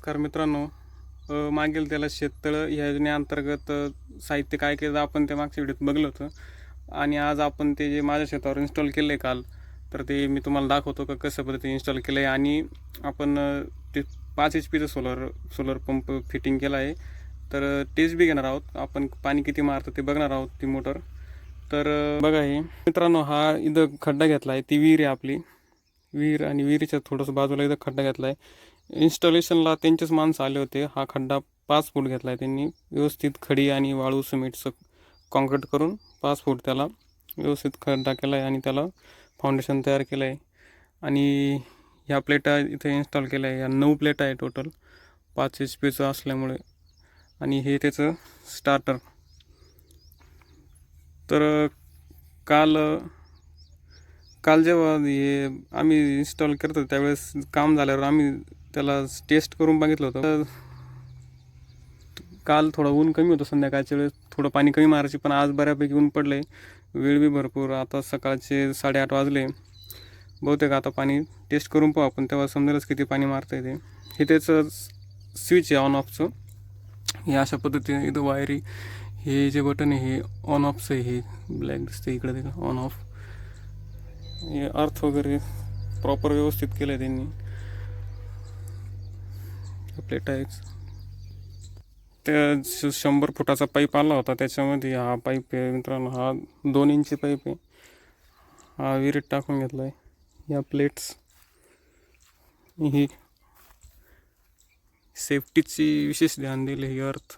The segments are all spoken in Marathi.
नमस्कार मित्रांनो. मागील त्याला शेततळ या योजनेअंतर्गत साहित्य काय केलं आपण ते मागच्या व्हिडिओत बघलं होतं. आणि आज आपण ते जे माझ्या शेतावर इन्स्टॉल केलं आहे काल तर ते मी तुम्हाला दाखवतो का कसं पद्धतीने इन्स्टॉल केलं आहे आणि आपण ते पाच एच पीचं सोलर सोलर पंप फिटिंग केला आहे. तर टेस्ट बी घेणार आहोत. आपण पाणी किती मारतं ते बघणार आहोत ती मोटर तर बघा हे. मित्रांनो हा इथं खड्डा घेतला आहे ती विहीर आहे आपली. विहीर आणि विहिरीच्या थोडंसं बाजूला इथं खड्डा घेतला आहे इन्स्टॉलेशनला त्यांचेच माणसं आले होते. हा खड्डा पाच फूट घेतला आहे त्यांनी. व्यवस्थित खडी आणि वाळू सिमेंटचं कॉन्क्रीट करून पाच फूट त्याला व्यवस्थित खड्डा केला आहे आणि त्याला फाउंडेशन तयार केलं आहे आणि ह्या प्लेटा इथे इन्स्टॉल केल्या. आहे या नऊ प्लेटा आहे टोटल पाच एच पीचं असल्यामुळे. आणि हे त्याचं स्टार्टर तर काल काल जेव्हा हे आम्ही इन्स्टॉल करतो त्यावेळेस काम झाल्यावर आम्ही त्याला टेस्ट करून बघितलं होतं. तर काल थोडं ऊन कमी होतं संध्याकाळच्या वेळेस. थोडं पाणी कमी मारायची पण आज बऱ्यापैकी ऊन पडलं आहे वेळ बी भरपूर. आता सकाळचे साडेआठ वाजले. बहुतेक आता पाणी टेस्ट करून पाहू आपण. तेव्हा समजेलच किती पाणी मारता येते हे त्याचं स्विच आहे ऑन ऑफचं हे अशा पद्धतीने इथं वायरी हे जे बटन आहे हे ऑन ऑफचं आहे. हे ब्लॅक दिसते इकडे तिकडं ऑन ऑफ हे अर्थ वगैरे प्रॉपर व्यवस्थित केलं आहे त्यांनी. प्लेट टायर्स त्या श- शंभर फुटाचा पाईप आला होता त्याच्यामध्ये हा पाईप आहे मित्रांनो. हा दोन इंची पाईप आहे. हा विहिरीत टाकून घेतला आहे या प्लेट्स ही सेफ्टीची विशेष ध्यान दिले ही अर्थ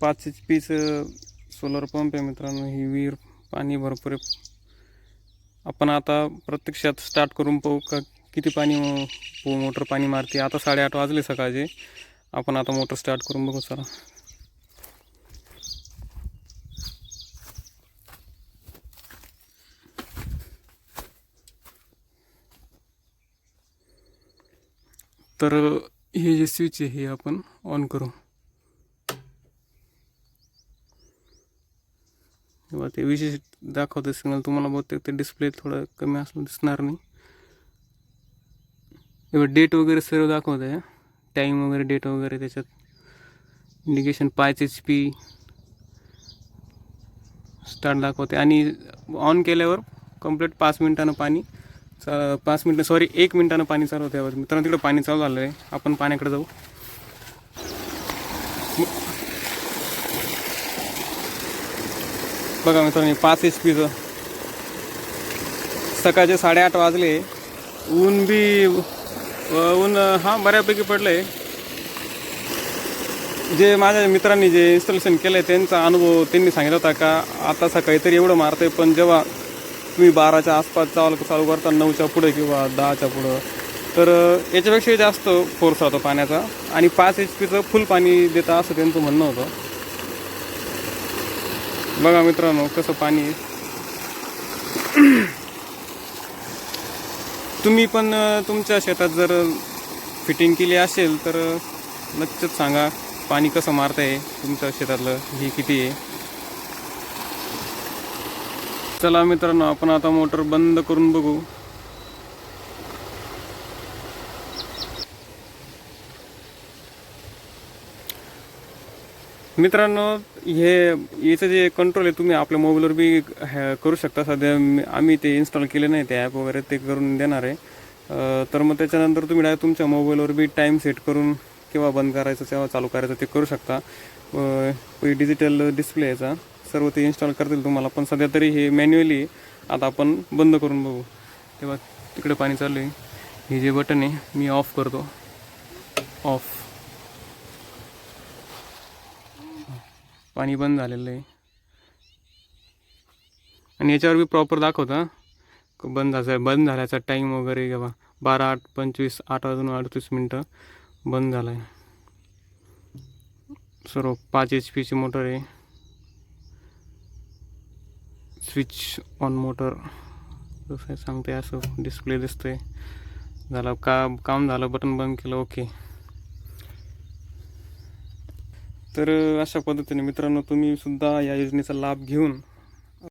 पाच एच पीचं सोलर पंप आहे मित्रांनो. ही विहीर पाणी भरपूर आहे. आपण आता प्रत्यक्षात स्टार्ट करून पाहू का किती पाणी मोटर पाणी मारते. आता साडेआठ वाजले सकाळचे. आपण आता मोटर स्टार्ट करून बघू चला. तर हे जे स्विच आहे हे आपण ऑन करू. किंवा ते विशेष दाखवतं सिग्नल. तुम्हाला बहुतेक ते डिस्प्ले थोडं कमी असलं दिसणार नाही. एवढं डेट वगैरे सर्व दाखवत. आहे टाईम वगैरे डेट वगैरे त्याच्यात. इंडिकेशन पाच एच पी स्टार्ट दाखवते. आणि ऑन केल्यावर कंप्लीट पाच मिनिटानं पाणी चा पाच मिनटं सॉरी एक मिनिटानं पाणी चालू होतं मित्रांनो तिकडं पाणी चालू झालं आहे आपण पाण्याकडे जाऊ. बघा मित्रांनो पाच एच पीचं सकाळचे साडेआठ वाजले. ऊन बी ऊन हा बऱ्यापैकी पडलं आहे जे माझ्या मित्रांनी जे इन्स्टॉलेशन केलं आहे त्यांचा अनुभव त्यांनी सांगितला होता का आता सकाळी तरी एवढं मारतं आहे पण जेव्हा तुम्ही बाराच्या आसपास चालू चालू करता नऊच्या पुढे किंवा दहाच्या पुढं तर याच्यापेक्षाही याच्यापेक्षा जास्त फोर्स राहतो पाण्याचा. आणि पाच एच पीचं फुल पाणी देता असं त्यांचं म्हणणं होतं. बघा मित्रांनो कसं पाणी आहे. तुम्ही पण तुमच्या शेतात जर फिटिंग केली असेल तर नक्कीच सांगा पाणी कसं मारत आहे तुमच्या शेतातलं हे किती आहे चला मित्रांनो आपण आता मोटर बंद करून बघू मित्रांनो हे याचं जे कंट्रोल आहे तुम्ही आपल्या मोबाईलवर बी करू शकता. सध्या आम्ही ते इन्स्टॉल केले नाही ते ॲप वगैरे ते करून देणार आहे. तर मग त्याच्यानंतर तुम्ही डायरेक्ट तुमच्या मोबाईलवर बी टाईम सेट करून केव्हा बंद करायचं केव्हा चालू करायचं ते करू शकता. डिजिटल डिस्प्ले याचा. सर्व ते इन्स्टॉल करतील तुम्हाला. पण सध्या तरी हे मॅन्युअली आता आपण बंद करून बघू. तेव्हा तिकडे पाणी चालू आहे. हे जे बटन आहे मी ऑफ करतो. ऑफ पाणी बंद झालेलं आहे. आणि याच्यावर बी प्रॉपर दाखवतं बंद झालं बंद झाल्याचा टाईम वगैरे किंवा बारा आठ पंचवीस आठ वाजून अडतीस मिनटं बंद झालं आहे सर्व पाच एच पीची मोटर आहे. स्विच ऑन मोटर जसं सांगते असं डिस्प्ले दिसतंय. झालं का काम झालं बटन बंद केलं ओके तर अशा पद्धतीने मित्रांनो तुम्ही सुद्धा या योजनेचा लाभ घेऊन